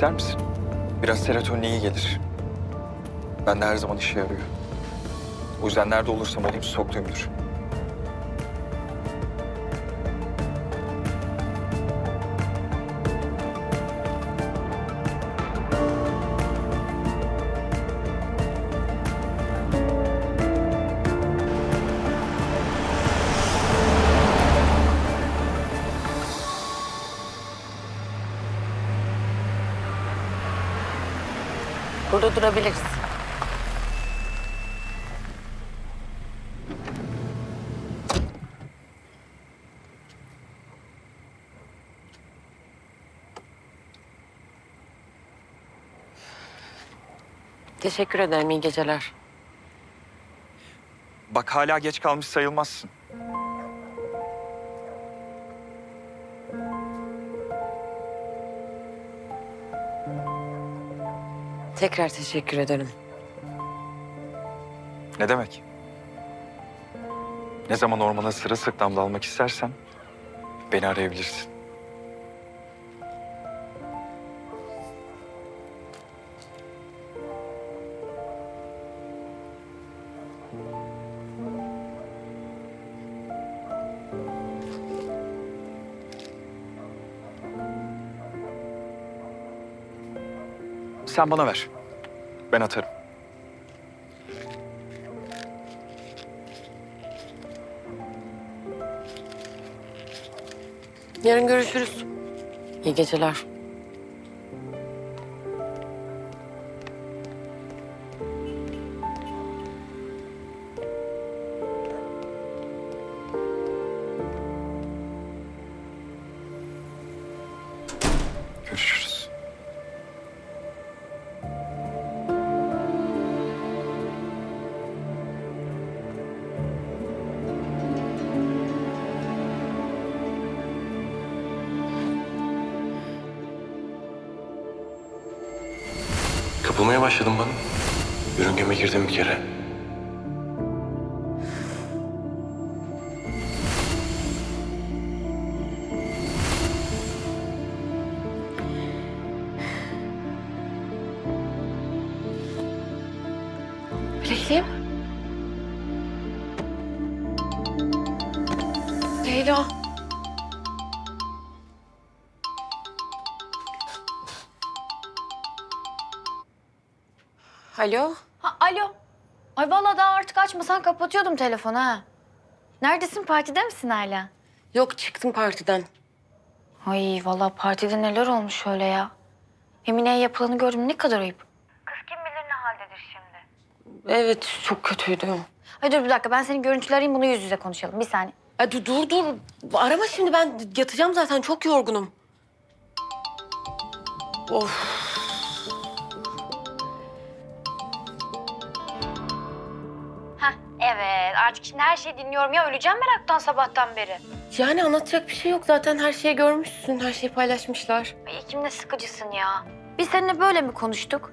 ister misin? Biraz serotonin iyi gelir. Ben de her zaman işe yarıyor. O yüzden nerede olursam olayım soktuyumdur. Burada durabiliriz. Teşekkür ederim. iyi geceler. Bak hala geç kalmış sayılmazsın. Tekrar teşekkür ederim. Ne demek? Ne zaman ormana sıra sıklam dalmak istersen beni arayabilirsin. Sen bana ver. Ben atarım. Yarın görüşürüz. İyi geceler. Kapılmaya başladın bana. Yörüngeme girdim bir kere. Bilekliğim. Leyla. Alo. Ha, alo. Ay vallahi daha artık açmasan kapatıyordum telefonu ha. Neredesin? Partide misin hala? Yok çıktım partiden. Ay vallahi partide neler olmuş öyle ya. Emine'ye yapılanı gördüm ne kadar ayıp. Kız kim bilir ne haldedir şimdi. Evet çok kötüydü. Ay dur bir dakika ben senin görüntüleri arayayım bunu yüz yüze konuşalım bir saniye. Ay, dur dur dur. Arama şimdi ben yatacağım zaten çok yorgunum. Of. Evet artık şimdi her şeyi dinliyorum ya öleceğim meraktan sabahtan beri. Yani anlatacak bir şey yok zaten her şeyi görmüşsün. Her şeyi paylaşmışlar. Ay kim ne sıkıcısın ya. Biz seninle böyle mi konuştuk?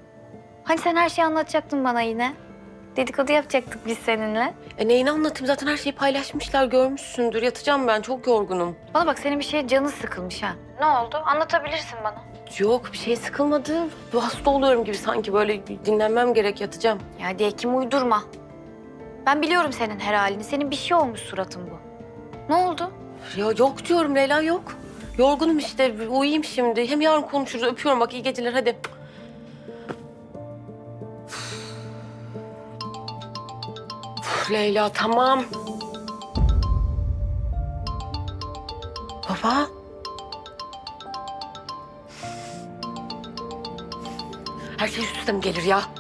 Hani sen her şeyi anlatacaktın bana yine. Dedikodu yapacaktık biz seninle. E neyini anlatayım zaten her şeyi paylaşmışlar görmüşsündür. Yatacağım ben çok yorgunum. Bana bak senin bir şeye canı sıkılmış ha. Ne oldu? Anlatabilirsin bana. Yok bir şey sıkılmadı. Hasta oluyorum gibi sanki böyle dinlenmem gerek yatacağım. Ya hadi Ekim uydurma. Ben biliyorum senin her halini. Senin bir şey olmuş suratın bu. Ne oldu? Ya yok diyorum Leyla yok. Yorgunum işte uyuyayım şimdi. Hem yarın konuşuruz öpüyorum bak iyi geceler hadi. Leyla tamam. Baba. Her şey üst üste mi gelir ya?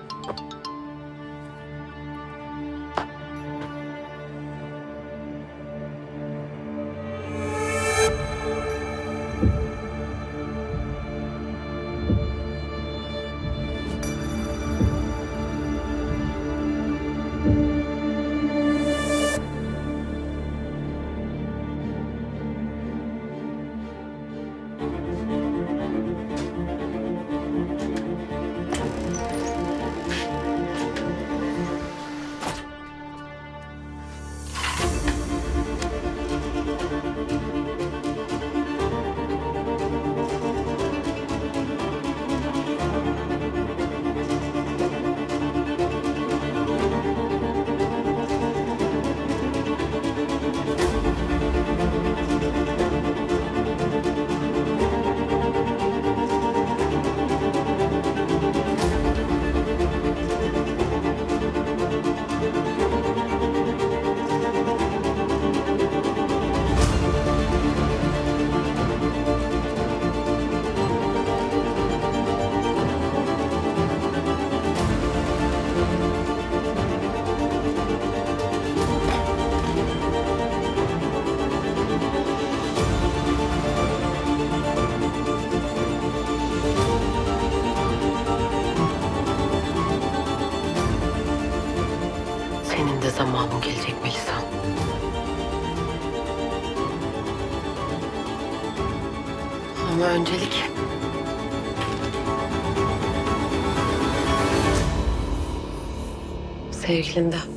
De zamanım gelecek Melisa. Ama öncelik... Sevgilinden.